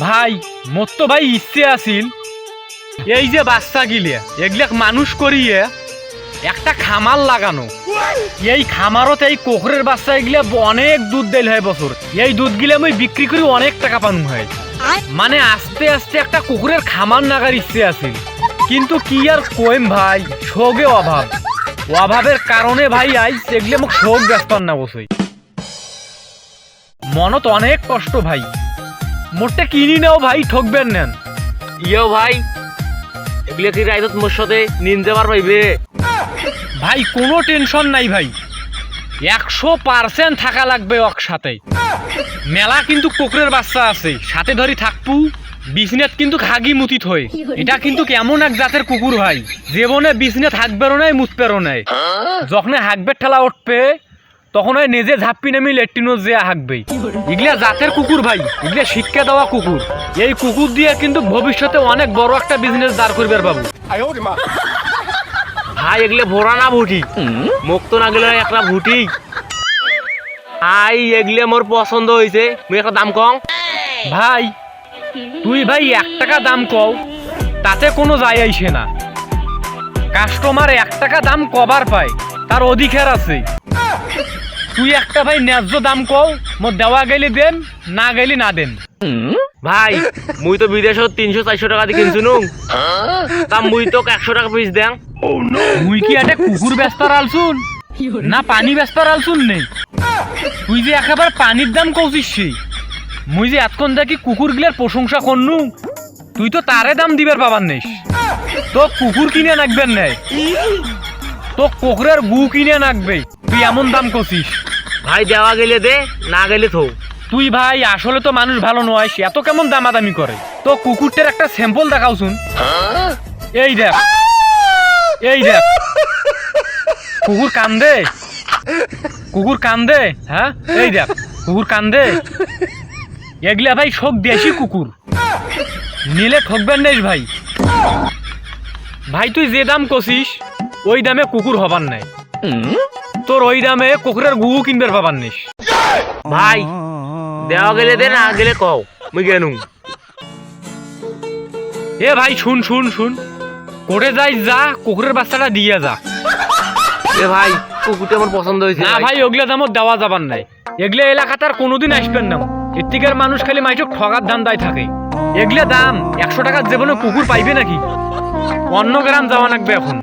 ভাই, মোর তো ভাই ইচ্ছে আছিল। এই যে বাচ্চা গিলে এগুলা মানুষ করিয়ে একটা খামার লাগানো। এই খামারত এই কোকরের বাচ্চা এগুলা অনেক দুধ দেল হয় বছর। এই দুধ গিলে আমি বিক্রি করি অনেক টাকা পানু হয়। মানে আস্তে আস্তে একটা কুকুরের খামার নাগার ইচ্ছে আছিল। কিন্তু কি আর কইম ভাই শোকে অভাব। অভাবের কারণে ভাই আই এগুলো মোক শোক ব্যস্ত না বসই। মনত অনেক কষ্ট ভাই। মোটটা কিনি নাও ভাই ঠকবেন নেন। ইয়ো ভাই এগুলো কি রাইতত মোর সাথে নিন যাবার পাইবে ভাই কোনো টেনশন নাই ভাই। একশো পার্সেন্ট থাকা লাগবে অক সাথে মেলা কিন্তু কুকুরের বাচ্চা আছে সাথে ধরি থাকপু। বিজনেস কিন্তু খাগি মুতি থই এটা কিন্তু কেমন এক জাতের কুকুর ভাই? জীবনে বিজনে থাকবেরও নাই মুতপেরও নাই। যখন হাঁকবের ঠেলা উঠবে তখন ওই নিজে ঝাপ্পি নামি লেট্টিনো যে হাঁকবে এগুলা জাতের কুকুর ভাই এগুলা শিক্ষা দেওয়া কুকুর। এই কুকুর দিয়ে কিন্তু ভবিষ্যতে অনেক বড় একটা বিজনেস দাঁড় করবে বাবু। ভাই এগুলো ভরা না ভুটি। মোক তো না গেলে একটা ভুটি। ভাই এগুলো মোর পছন্দ হয়েছে মুই একটা দাম কম ভাই তুই ভাই এক টাকা দাম কও। তাতে কোনো যায় আইসে না। কাস্টমার এক টাকা দাম কবার পায় তার অধিকার আছে। তুই একটা ভাই ন্যায্য দাম কও মোর দেওয়া গেলি দেন না গেলে না দেন। ভাই মুই তো বিদেশত তিনশো চারশো টাকা দিয়ে কিনছু নু। তা মুই তো একশো টাকা পিস দেন মুই কি একটা কুকুর ব্যস্তার আলছুন না পানি ব্যস্ত আলছুন নেই? তুই যে একেবারে পানির দাম কৌছিস সে। মুই যে এতক্ষণ দেখি কুকুর গিলার প্রশংসা করনু তুই তো তারে দাম দিবার পাবার নেই তো কুকুর কিনে নাকবেন নেই। তো কুকুরের গু কিনে নাকবে। তুই এমন দাম কছিস ভাই দেওয়া গেলে দে না গেলে থো। তুই ভাই আসলে তো মানুষ ভালো নয় সে এত কেমন দামাদামি করে। তো কুকুরটার একটা স্যাম্পল দেখাও শুন। এই দেখ। এই দেখ। কুকুর কান্দে? কুকুর কান্দে? হ্যাঁ? এই দেখ। কুকুর কান্দে? এগুলা ভাই সব দেশি কুকুর। নিলে ঠকবেন নেই ভাই। ভাই তুই যে দাম কষিস ওই দামে কুকুর হবার নাই। তোর ওই দামে কুকুরের গু কিনবার পাবার নিস। ভাই দেওয়া গেলে দে না গেলে কও মুই গেনু এ ভাই শুন শুন শুন। কোটে যাই যা কুকুরের বাচ্চাটা দিয়ে যা। এ ভাই কুকুরটা আমার পছন্দ হয়েছে না ভাই। ওগুলা দামত দেওয়া যাবার নাই। এগুলা এলাকাতে আর কোনোদিন আসবেন না। এর মানুষ খালি মাইটক ঠগার ধান্দায় থাকে। এগুলা দাম একশো টাকার জীবনে কুকুর পাইবে নাকি? অন্য গ্রাম যাওয়া লাগবে এখন।